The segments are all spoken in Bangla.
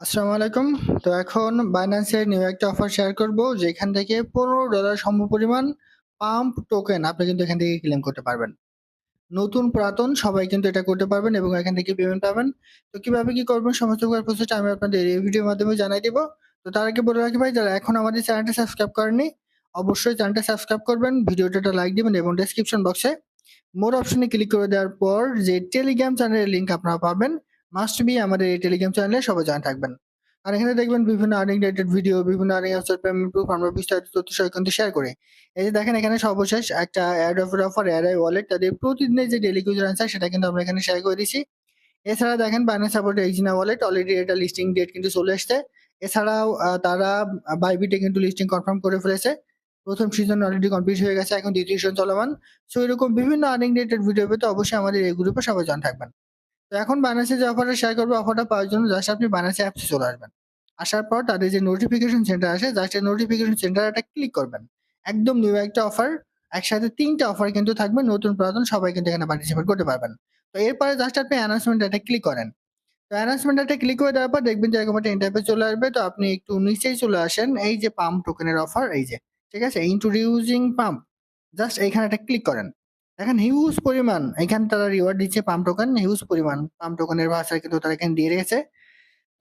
আসসালামু আলাইকুম। তো এখন বাইন্যান্সের নিউ একটা অফার শেয়ার করব, যেখান থেকে পনেরো ডলার সমপরিমাণ পাম্প টোকেন আপনি কিন্তু এখান থেকে ক্লেম করতে পারবেন। নতুন পুরাতন, সবাই কিন্তু এটা করতে পারবেন এবং এখান থেকে পেমেন্ট পাবেন। তো কীভাবে কি করবেন, সমস্ত প্রসেসটা আমি আপনাদের এই ভিডিওর মাধ্যমে জানাই দিব। তো তার আগে বলে রাখি ভাই, যারা এখন আমাদের চ্যানেলটা সাবস্ক্রাইব করেননি, অবশ্যই চ্যানেলটা সাবস্ক্রাইব করবেন ভিডিওটা লাইক দিবেন এবং ডেসক্রিপশন বক্সে মোর অপশনে ক্লিক করে দেওয়ার পর যে টেলিগ্রাম চ্যানেলের লিঙ্ক আপনারা পাবেন মাস্ট বি আমাদের এই টেলিগ্রাম চ্যানেলে সবাই জয়েন থাকবেন। আর এখানে দেখবেন বিভিন্ন আর্নিং রিলেটেড ভিডিও বিভিন্ন আর্নিং অফার পেমেন্ট প্রুফ আমরা বিস্তারিত তথ্য সহ কিন্তু শেয়ার করি। এই যে দেখেন এখানে সর্বশেষ একটা ad offer offer ad wallet তাদের প্রতিদিনের যে ডেলি ইউজার আনসার সেটা কিন্তু আমরা এখানে শেয়ার করে দিচ্ছি এছাড়া দেখেন বাইন্যান্স সাপোর্ট এইজিনা ওয়ালেট অলরেডি এটা লিস্টিং ডেট কিন্তু চলে এসছে। এছাড়াও তারা বাইবিটে কিন্তু লিস্টিং কনফার্ম করে ফেলেছে। প্রথম সিজন অলরেডি কমপ্লিট হয়ে গেছে, এখন দ্বিতীয় সিজন চলমান। সো এরকম বিভিন্ন আর্নিং রিলেটেড ভিডিও পেতে অবশ্যই আমাদের এই গ্রুপে সবাই জয়েন থাকবেন। তো এখন বানাসে যে অফারটা শেয়ার করব অফারটা পাওয়ার জন্য জাস্ট আপনি বানাসে অ্যাপসে চলে আসবেন। আসার পর তাদের যে নোটিফিকেশন সেন্টার আসে জাস্ট নোটিফিকেশন সেন্টারটা ক্লিক করবেন। একদম নিউ একটা অফার একসাথে তিনটা অফার কিন্তু থাকবে, নতুন পুরাতন সবাই কিন্তু এখানে পার্টিসিপেট করতে পারবেন। তো এরপরে জাস্ট আপনি অ্যানাউন্সমেন্ট একটা ক্লিক করেন। তো অ্যানাউন্সমেন্ট একটা ক্লিক করে দেওয়ার পর দেখবেন যে এরকম একটা চলে আসবে। তো আপনি একটু নিচেই চলে আসেন, এই যে পাম্প টোকেনের অফার এই যে, ঠিক আছে? ইন্ট্রোডিউসিং পাম্প জাস্ট এইখানে একটা ক্লিক করেন। দেখেন হিউজ পরিমাণ, এখানে তারা রিওয়ার্ড দিচ্ছে পাম টোকেন হিউজ পরিমাণ। পাম্প টোকেনের ভাষায় কিন্তু তারা এখানে দিয়ে রেখেছে।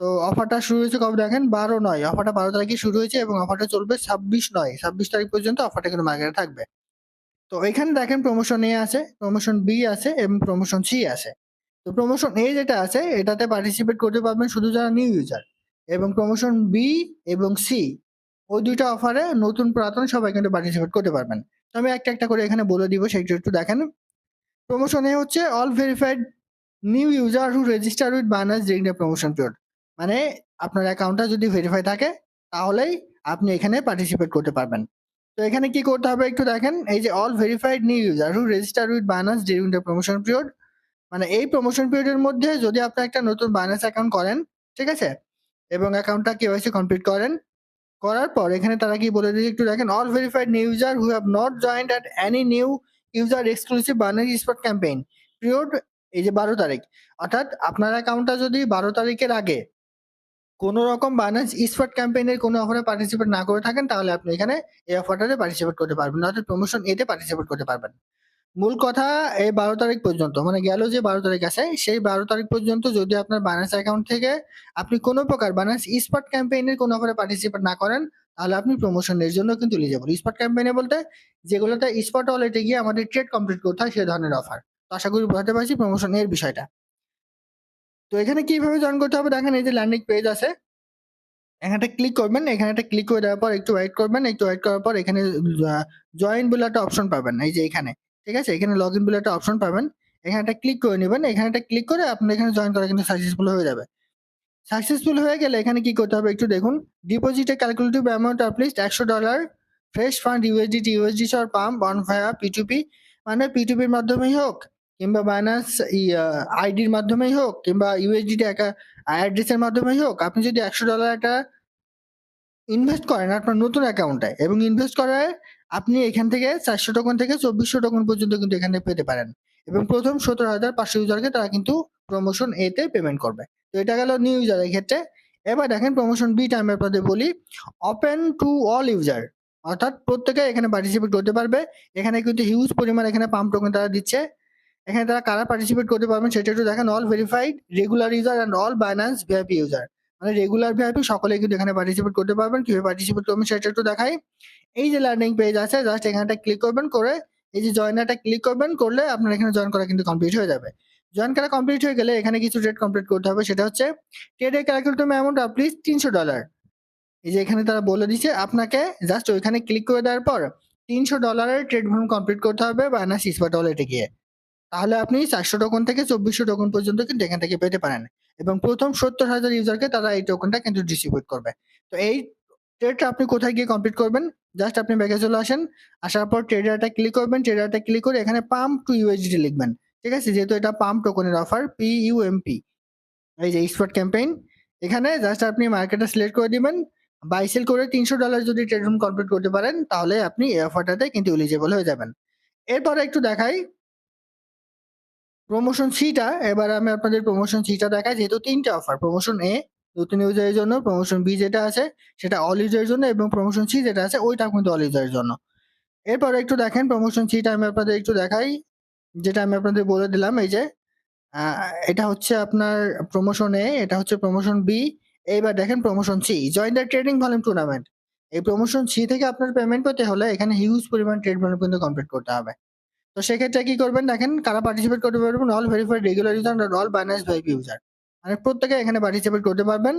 তো অফারটা শুরু হয়েছে কবে দেখেন? বারো নয়। অফারটা বারো তারিখে শুরু হয়েছে এবং অফারটা চলবে ছাব্বিশ নয়। ছাব্বিশ তারিখ পর্যন্ত অফারটা কিন্তু মার্কেটে থাকবে। তো এখানে দেখেন প্রমোশন এ আছে প্রমোশন বি আছে এবং প্রমোশন সি আছে। তো প্রমোশন এ যেটা আছে, এটাতে পার্টিসিপেট করতে পারবেন শুধু যারা নিউ ইউজার এবং প্রমোশন বি এবং সি ওই দুইটা অফারে নতুন পুরাতন সবাই কিন্তু পার্টিসিপেট করতে পারবেন। আমি একটা একটা করে এখানে বলে দিব, সেটা একটু দেখেন। প্রমোশনে হচ্ছে all verified new user who register with bonus during the promotion period মানে আপনার অ্যাকাউন্টটা যদি ভেরিফাই থাকে, তাহলেই আপনি এখানে পার্টিসিপেট করতে পারবেন। তো এখানে কি করতে হবে একটু দেখেন, এই যে all verified new user who register with bonus during the promotion period মানে এই প্রমোশন পিরিয়ডের মধ্যে যদি আপনি একটা নতুন বায়ানাস অ্যাকাউন্ট করেন, ঠিক আছে? এবং অ্যাকাউন্টটা কেওয়াইসি কমপ্লিট করেন করার পর এখানে তারা কি বলে দিয়েছে? একটু দেখেন all verified new user who have not joined at any new user exclusive Binance spot campaign period এই যে বারো তারিখ। অর্থাৎ আপনার অ্যাকাউন্টটা যদি বারো তারিখের আগে কোনো রকম বায়ানাস স্পট ক্যাম্পেইনের কোনো অফারে পার্টিসিপেট না করে থাকেন, তাহলে আপনি এখানে এই অফারটাতে পার্টিসিপেট করতে পারবেন অর্থাৎ প্রমোশন এতে পার্টিসিপেট করতে পারবেন মূল কথা এই বারো তারিখ পর্যন্ত মানে গেল যে বারো তারিখ আছে, সেই বারো তারিখ পর্যন্ত যদি আপনার বায়ানাস অ্যাকাউন্ট থেকে আপনি কোনো প্রকার বায়ানাস স্পট ক্যাম্পেইনের কোনো অফারে পার্টিসিপেট না করেন, তাহলে আপনি প্রমোশনের জন্য কিন্তু এলিজেবল স্পট ক্যাম্পেইনে বলতে যেগুলোতে স্পট ওয়ালেটে গিয়ে আমাদের ট্রেড কমপ্লিট করতে হয় সেই ধরনের অফার তো আশা করি বোঝাতে পারছি প্রমোশন এর বিষয়টা। তো এখানে কীভাবে জয়েন করতে হবে? দেখেন এই যে ল্যান্ডিং পেজ আছে। এখানে ক্লিক করবেন, এখানে একটা ক্লিক করে দেওয়ার পর একটু ওয়েট করবেন, একটু ওয়েট করার পর এখানে জয়েন বলে একটা অপশন পাবেন, এই যে এখানে। ঠিক আছে? এখানে লগ ইন বলে একটা অপশন পাবেন। এখানে একটা ক্লিক করে নেবেন। এখানে একটা ক্লিক করে আপনার এখানে জয়েন করা কিন্তু সাকসেসফুল হয়ে যাবে। সাকসেসফুল হয়ে গেলে এখানে কি করতে হবে একটু দেখুন। ডিপোজিটে ক্যালকুলেটিভ অ্যামাউন্ট অফ লিস্ট একশো dollar fresh fund USD USD or pump on via পিটুপি মানে পিটুপির মাধ্যমেই হোক, কিংবা বাইনান্স আইডির মাধ্যমেই হোক, কিংবা ইউএসডিটি ইউএসডি অ্যাড্রেসের মাধ্যমেই হোক, আপনি যদি একশো ডলার একটা ইনভেস্ট করেন আপনার নতুন অ্যাকাউন্টে এবং ইনভেস্ট করায় আপনি এখান থেকে চারশো টোকন থেকে চব্বিশশো টোকন পর্যন্ত কিন্তু এখানে পেতে পারেন। এবং প্রথম সতেরো হাজার পাঁচশো ইউজারকে তারা কিন্তু প্রমোশন এতে পেমেন্ট করবে। তো এটা গেল নিউ ইউজারের ক্ষেত্রে। এবার দেখেন প্রমোশন বিটা আমি আপনাদের বলি। ওপেন টু অল ইউজার অর্থাৎ প্রত্যেকে এখানে পার্টিসিপেট করতে পারবে। এখানে কিন্তু হিউজ পরিমাণ এখানে পাম্প টোকেন তারা দিচ্ছে। এখানে তারা কারা পার্টিসিপেট করতে পারবেন সেটা একটু দেখেন। All verified regular user and all Binance VIP user মানে রেগুলার ভিআইপি সকলে কিন্তু এখানে পার্টিসিপেট করতে পারবেন। কীভাবে পার্টিসিপেট করবেন সেটা একটু দেখাই। এই যে লার্নিং পেজ আছে জাস্ট এখানটা ক্লিক করবেন করে এই যে জয়েনারটা ক্লিক করবেন করলে আপনার এখানে জয়েন করা কিন্তু কমপ্লিট হয়ে যাবে। জয়েন করা কমপ্লিট হয়ে গেলে এখানে কিছু ট্রেড কমপ্লিট করতে হবে, সেটা হচ্ছে ট্রেডের ক্যালকুলেটর অ্যামাউন্ট প্লিজ তিনশো ডলার এই যে এখানে তারা বলে দিচ্ছে আপনাকে জাস্ট ওইখানে ক্লিক করে দেওয়ার পর তিনশো ডলারের ট্রেড ভ্রমণ কমপ্লিট করতে হবে বায়ানা সিসপা ওয়ালেটে গিয়ে। তাহলে আপনি চারশো টোকন থেকে চব্বিশশো টোকন পর্যন্ত কিন্তু এখান থেকে পেতে পারেন। এবং প্রথম সত্তর হাজার ইউজারকে তারা এই টোকনটা কিন্তু ডিস্ট্রিবিউট করবে। তো এই ট্রেডটা আপনি কোথায় গিয়ে কমপ্লিট করবেন? জাস্ট আপনি ব্যাগে চলে আসেন, আসার পর ট্রেডারটা ক্লিক করবেন ট্রেডারটা ক্লিক করে এখানে পাম্প টু ইউএসডি লিখবেন। ঠিক আছে? যেহেতু এটা পাম্প টোকনের অফার পি ইউ ইউএমপি এই যে স্পট ক্যাম্পেইন এখানে জাস্ট আপনি মার্কেটটা সিলেক্ট করে দিবেন। বাই সেল করে তিনশো ডলার যদি ট্রেড রুম কমপ্লিট করতে পারেন, তাহলে আপনি এই অফারটাতে কিন্তু এলিজেবল হয়ে যাবেন। এরপরে একটু দেখাই প্রমোশন সিটা এবার আমি আপনাদের প্রমোশন সিটা দেখাই, যেহেতু তিনটে অফার প্রমোশন এ নতুন ইউজারের জন্য প্রমোশন বি যেটা আছে, সেটা অল ইউজারের জন্য, এবং প্রমোশন সি যেটা আছে, ওইটা কিন্তু অল ইউজারের জন্য। এরপরে একটু দেখেন প্রমোশন সিটা আমি আপনাদের একটু দেখাই, যেটা আমি আপনাদের বলে দিলাম, এই যে এটা হচ্ছে আপনার প্রমোশন এ এটা হচ্ছে প্রমোশন বি এইবার দেখেন promotion C join the trading volume tournament এই প্রমোশন সি থেকে আপনার পেমেন্ট পেতে হলে এখানে হিউজ পরিমাণ ট্রেড ভলিউম কিন্তু কমপ্লিট করতে হবে। তো সেক্ষেত্রে কি করবেন দেখেন, কারা পার্টিসিপেট করতে পারবেন all verified regular user all Binance VIP user মানে প্রত্যেকে এখানে পার্টিসিপেট করতে পারবেন।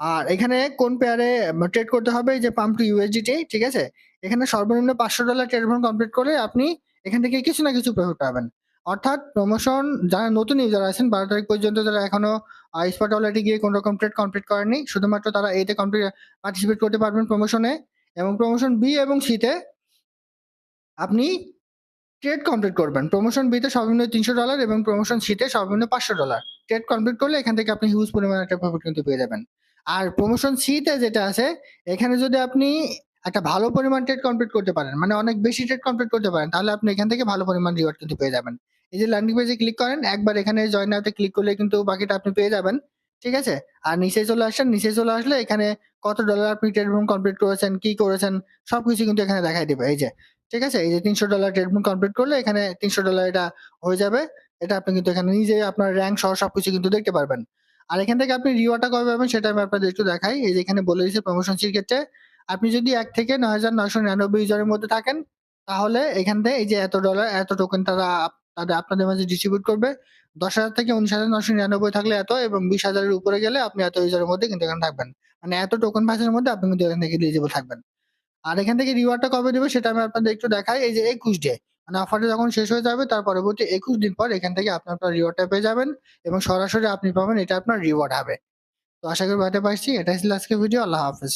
আর এখানে কোন পেয়ারে ট্রেড করতে হবে যে পাম্প টু ইউএসডিটি ঠিক আছে? এখানে সর্বনিম্ন পাঁচশো ডলার ট্রেড কমপ্লিট করে আপনি এখান থেকে কিছু না কিছু প্রফিট পাবেন। অর্থাৎ প্রমোশন যারা নতুন ইউজার আছেন, বারো তারিখ পর্যন্ত যারা এখনও স্পট অলরেডি গিয়ে কোনো রকম ট্রেড কমপ্লিট করেনি শুধুমাত্র তারা এতে কমপ্লিট পার্টিসিপেট করতে পারবেন প্রমোশনে এবং প্রমোশন বি এবং সিতে আপনি ট্রেড কমপ্লিট করবেন। প্রমোশন বিতে সর্বনিম্ন তিনশো ডলার এবং প্রমোশন সিতে সর্বনিম্ন পাঁচশো ডলার ট্রেড কমপ্লিট করলে এখান থেকে আপনি হিউজ পরিমাণে একটা প্রফিট কিন্তু পেয়ে যাবেন। আর প্রমোশন সিতে যেটা আছে, এখানে যদি আপনি একটা ভালো পরিমাণ ট্রেড কমপ্লিট করতে পারেন মানে অনেক বেশি ট্রেড কমপ্লিট করতে পারেন, তাহলে আপনি এখান থেকে ভালো পরিমাণ রিওয়ার্ড কিন্তু পেয়ে যাবেন। এই যে ল্যান্ডিং পেজে ক্লিক করেন, একবার এখানে জয়েন আউটে ক্লিক করলে কিন্তু বাকিটা আপনি পেয়ে যাবেন, ঠিক আছে? আর নিচে চলে আসেন নিচে চলে আসলে এখানে কত ডলার আপনি ট্রেড রুম কমপ্লিট করেছেন, কি করেছেন, সবকিছু কিন্তু এখানে দেখাই দিবে। এই যে ঠিক আছে? এই যে তিনশো ডলার ট্রেড কমপ্লিট করলে এখানে তিনশো ডলার এটা হয়ে যাবে। এটা আপনি কিন্তু এখানে নিজে আপনার র্যাঙ্ক সহ সবকিছু কিন্তু দেখতে পারবেন। আর এখান থেকে আপনি রিওয়ার্ডটা কবে পাবেন সেটা আমি আপনাদের একটু দেখাই। এই যে এখানে বলে দিচ্ছে প্রমোশন ক্ষেত্রে। আপনি যদি এক থেকে নয় হাজার নয়শো নিরানব্বই ইউজারের মধ্যে থাকেন, তাহলে এখান থেকে এই যে এত ডলার এত টোকেন তারা তাদের আপনাদের মাঝে ডিস্ট্রিবিউট করবে। দশ হাজার থেকে উনিশ হাজার নয়শো নিরানব্বই থাকলে এত এবং বিশ হাজারের উপরে গেলে আপনি এত ইউজারের মধ্যে কিন্তু এখানে থাকবেন। মানে এত টোকেন প্যাসের মধ্যে আপনি কিন্তু এখান থেকে এলিজিবল থাকবেন। আর এখান থেকে রিওয়ার্ডটা কবে দেবে সেটা আমি আপনাদের একটু দেখাই। এই যে একুশ ডে মানে অফারটা যখন শেষ হয়ে যাবে, তার পরবর্তী একুশ দিন পর এখান থেকে আপনি আপনার রিওয়ার্ডটা পেয়ে যাবেন এবং সরাসরি আপনি পাবেন, এটা আপনার রিওয়ার্ড হবে। তো আশা করি বাড়িতে পারছি। এটাই ছিল আজকে ভিডিও আল্লাহ হাফেজ।